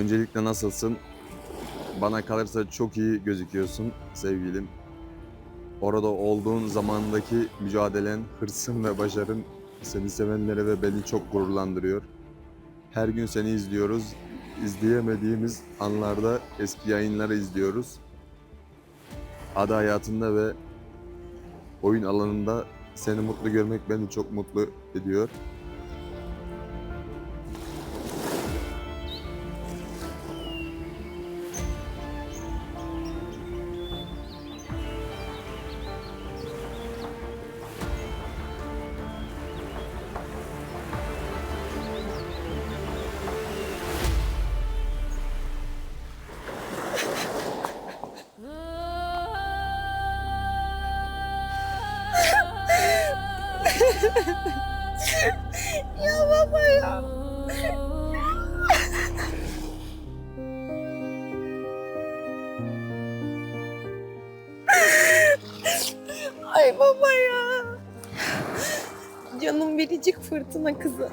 Öncelikle nasılsın? Bana kalırsa çok iyi gözüküyorsun sevgilim. Orada olduğun zamandaki mücadelen, hırsın ve başarın seni sevenlere ve beni çok gururlandırıyor. Her gün seni izliyoruz. İzleyemediğimiz anlarda eski yayınları izliyoruz. Ada hayatında ve oyun alanında seni mutlu görmek beni çok mutlu ediyor. Ay baba ya. Canım biricik fırtına kızı.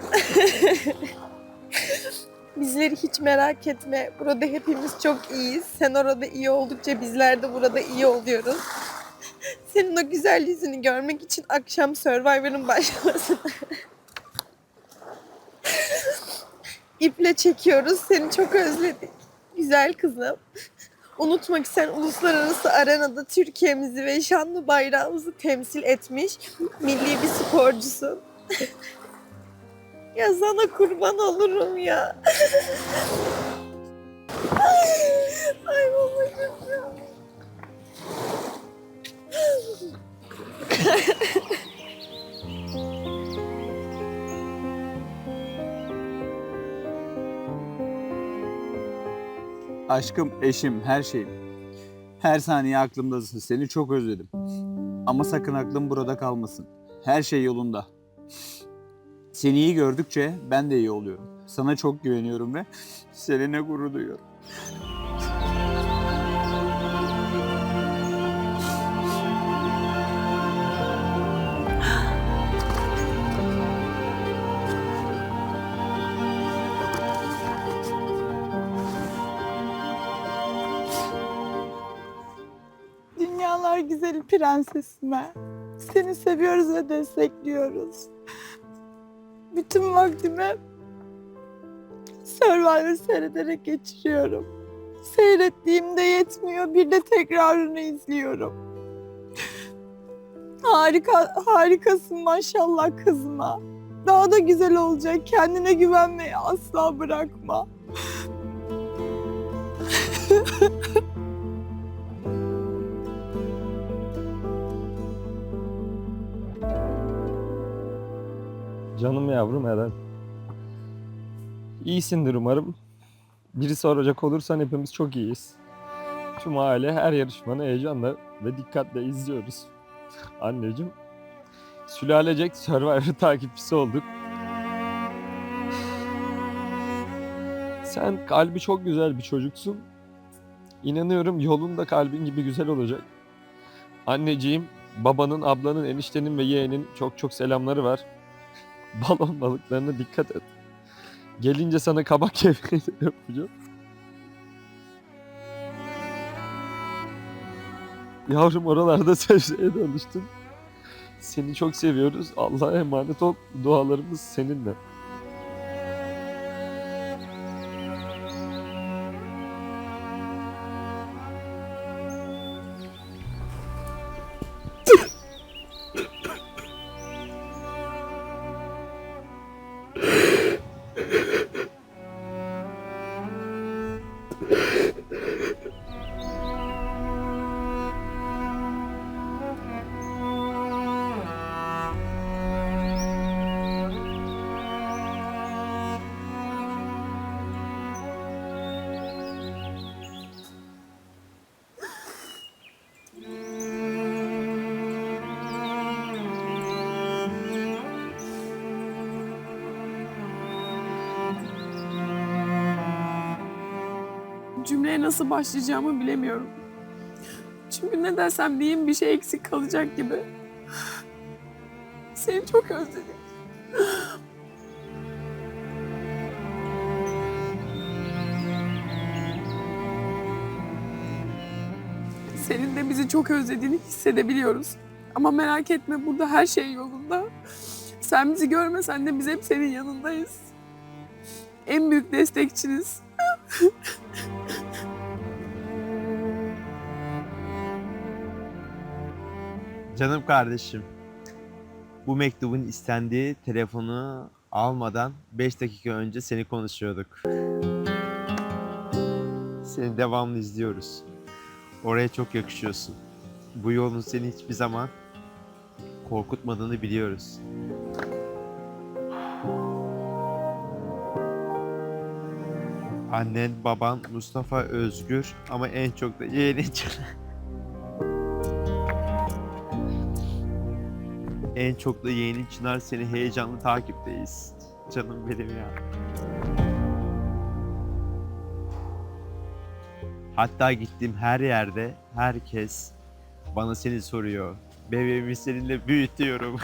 Bizleri hiç merak etme. Burada hepimiz çok iyiyiz. Sen orada iyi oldukça bizler de burada iyi oluyoruz. Senin o güzel yüzünü görmek için akşam Survivor'ın başlamasını İple çekiyoruz. Seni çok özledik. Güzel kızım. Unutma ki sen uluslararası arenada Türkiye'mizi ve şanlı bayrağımızı temsil etmiş milli bir sporcusun. ya sana kurban olurum ya. Ay babacığım ya. Aşkım, eşim, her şeyim. Her saniye aklımdasın. Seni çok özledim. Ama sakın aklım burada kalmasın. Her şey yolunda. Seni iyi gördükçe ben de iyi oluyorum. Sana çok güveniyorum ve seninle gurur duyuyorum. Prensesime. Seni seviyoruz ve destekliyoruz. Bütün vaktimi Survivor seyrederek geçiriyorum. Seyrettiğimde yetmiyor, bir de tekrarını izliyorum. Harika, harikasın maşallah kızıma. Daha da güzel olacak. Kendine güvenmeyi asla bırakma. Canım yavrum Eren. İyisindir umarım. Biri soracak olursan hepimiz çok iyiyiz. Tüm aile her yarışmanı heyecanla ve dikkatle izliyoruz. Anneciğim, sülalecek Survivor takipçisi olduk. Sen kalbi çok güzel bir çocuksun. İnanıyorum yolun da kalbin gibi güzel olacak. Anneciğim, babanın, ablanın, eniştenin ve yeğenin çok çok selamları var balon balıklarına dikkat et. Gelince sana kabak de yapacağım. Yavrum oralarda secdeye dönüştün. Seni çok seviyoruz. Allah'a emanet ol. Dualarımız seninle. nasıl başlayacağımı bilemiyorum. Çünkü ne dersem diyeyim bir şey eksik kalacak gibi. Seni çok özledim. Senin de bizi çok özlediğini hissedebiliyoruz. Ama merak etme burada her şey yolunda. Sen bizi görmesen de biz hep senin yanındayız. En büyük destekçiniz. Canım kardeşim. Bu mektubun istendiği telefonu almadan 5 dakika önce seni konuşuyorduk. Seni devamlı izliyoruz. Oraya çok yakışıyorsun. Bu yolun seni hiçbir zaman korkutmadığını biliyoruz. Annen, baban, Mustafa, Özgür ama en çok da yeğenin En çok da yeğenin Çınar seni heyecanlı takipteyiz. Canım benim ya. Hatta gittiğim her yerde herkes bana seni soruyor. Bebeğimi seninle büyütüyorum.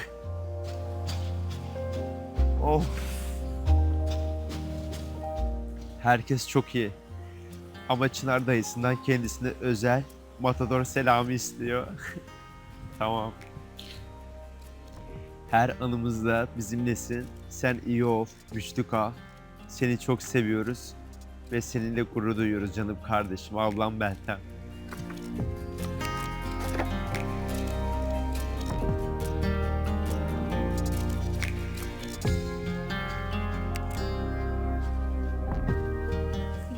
of. Herkes çok iyi. Ama Çınar dayısından kendisine özel Matador selamı istiyor. tamam. Her anımızda bizimlesin. Sen iyi ol, güçlü kal. Seni çok seviyoruz ve seninle gurur duyuyoruz canım kardeşim, ablam Meltem.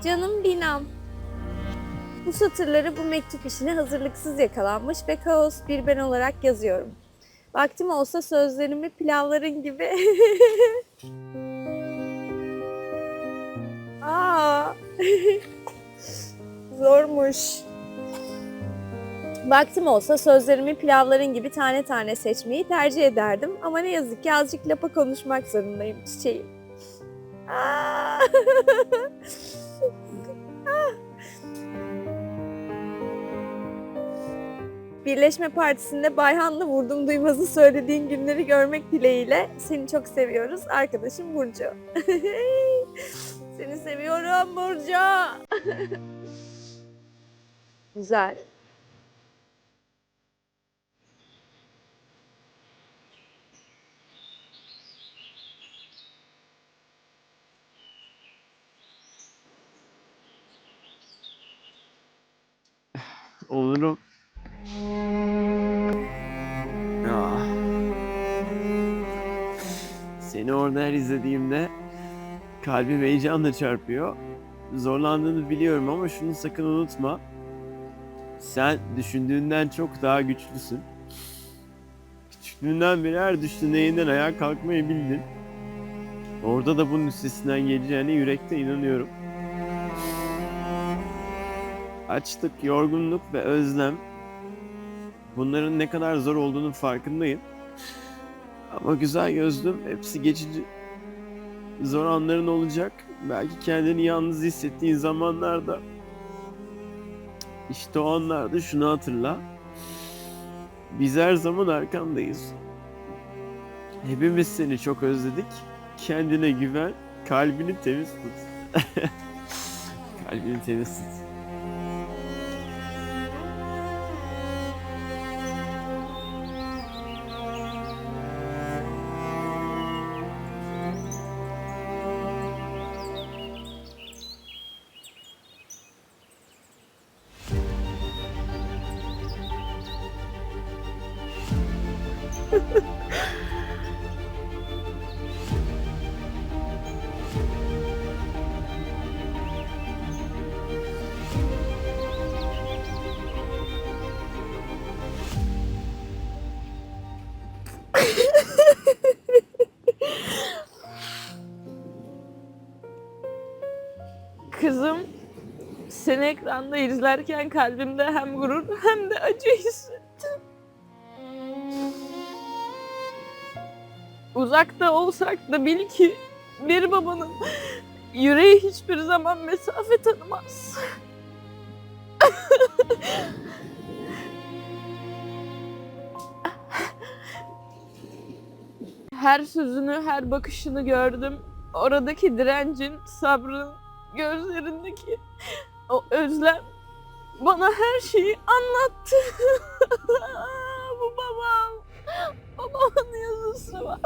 Canım Binam. Bu satırları bu mektup işine hazırlıksız yakalanmış ve kaos bir ben olarak yazıyorum. Vaktim olsa sözlerimi pilavların gibi... Aa, zormuş. Vaktim olsa sözlerimi pilavların gibi tane tane seçmeyi tercih ederdim. Ama ne yazık ki azıcık lapa konuşmak zorundayım çiçeğim. Aa. Birleşme Partisi'nde Bayhan'la vurdum duymazı söylediğin günleri görmek dileğiyle seni çok seviyoruz. Arkadaşım Burcu. seni seviyorum Burcu. Güzel. Olurum. Seni orada her izlediğimde kalbim heyecanla çarpıyor. Zorlandığını biliyorum ama şunu sakın unutma. Sen düşündüğünden çok daha güçlüsün. Küçüklüğünden beri her düştüğünde yeniden ayağa kalkmayı bildin. Orada da bunun üstesinden geleceğine yürekte inanıyorum. Açlık, yorgunluk ve özlem Bunların ne kadar zor olduğunu farkındayım. Ama güzel gözlüm hepsi geçici. Zor anların olacak. Belki kendini yalnız hissettiğin zamanlarda. İşte o anlarda şunu hatırla. Biz her zaman arkandayız. Hepimiz seni çok özledik. Kendine güven, kalbini temiz tut. kalbini temiz tut. Ekranda izlerken kalbimde hem gurur hem de acı hissettim. Uzakta olsak da bil ki bir babanın yüreği hiçbir zaman mesafe tanımaz. her sözünü, her bakışını gördüm. Oradaki direncin, sabrın, gözlerindeki o özlem bana her şeyi anlattı. Bu babam. Babamın yazısı var.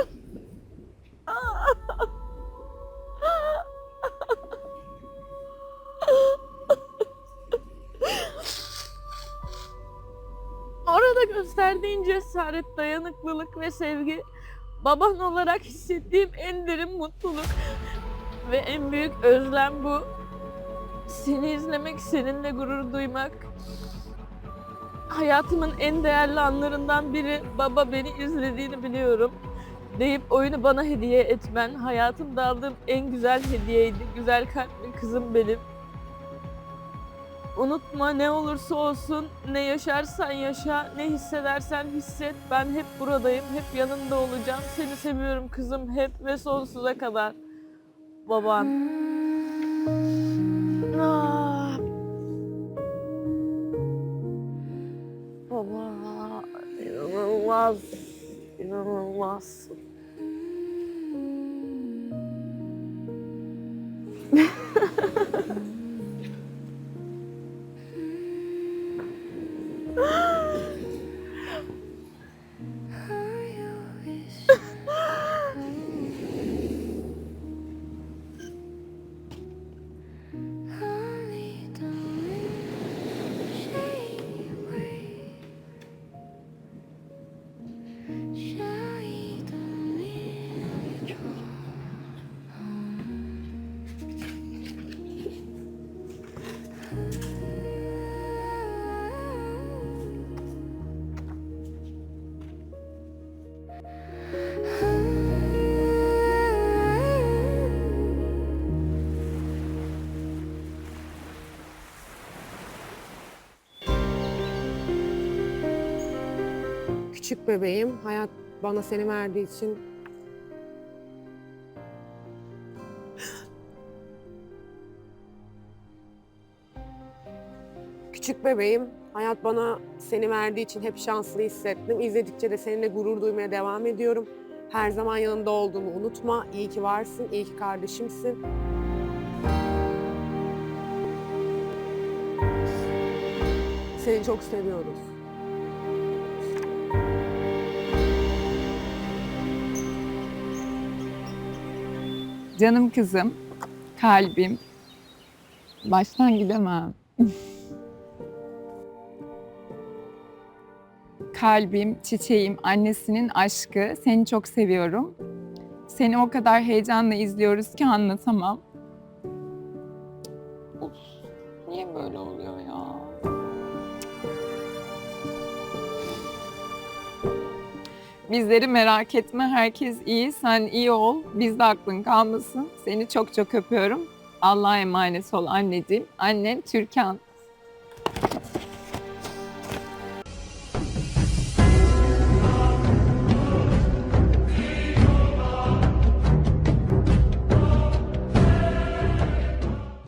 Orada gösterdiğin cesaret, dayanıklılık ve sevgi baban olarak hissettiğim en derin mutluluk ve en büyük özlem bu. Seni izlemek, seninle gurur duymak. Hayatımın en değerli anlarından biri baba beni izlediğini biliyorum deyip oyunu bana hediye etmen hayatımda aldığım en güzel hediyeydi. Güzel kalpli kızım benim. Unutma ne olursa olsun, ne yaşarsan yaşa, ne hissedersen hisset. Ben hep buradayım, hep yanında olacağım. Seni seviyorum kızım hep ve sonsuza kadar. Baban. Ласу. Küçük bebeğim, hayat bana seni verdiği için Küçük bebeğim, hayat bana seni verdiği için hep şanslı hissettim. İzledikçe de seninle gurur duymaya devam ediyorum. Her zaman yanında olduğumu unutma. İyi ki varsın, iyi ki kardeşimsin. Seni çok seviyoruz. Canım kızım, kalbim. Baştan gidemem. kalbim, çiçeğim, annesinin aşkı. Seni çok seviyorum. Seni o kadar heyecanla izliyoruz ki anlatamam. Of, niye böyle oluyor ya? Bizleri merak etme, herkes iyi, sen iyi ol, bizde aklın kalmasın. Seni çok çok öpüyorum. Allah'a emanet ol anneciğim. Annen Türkan.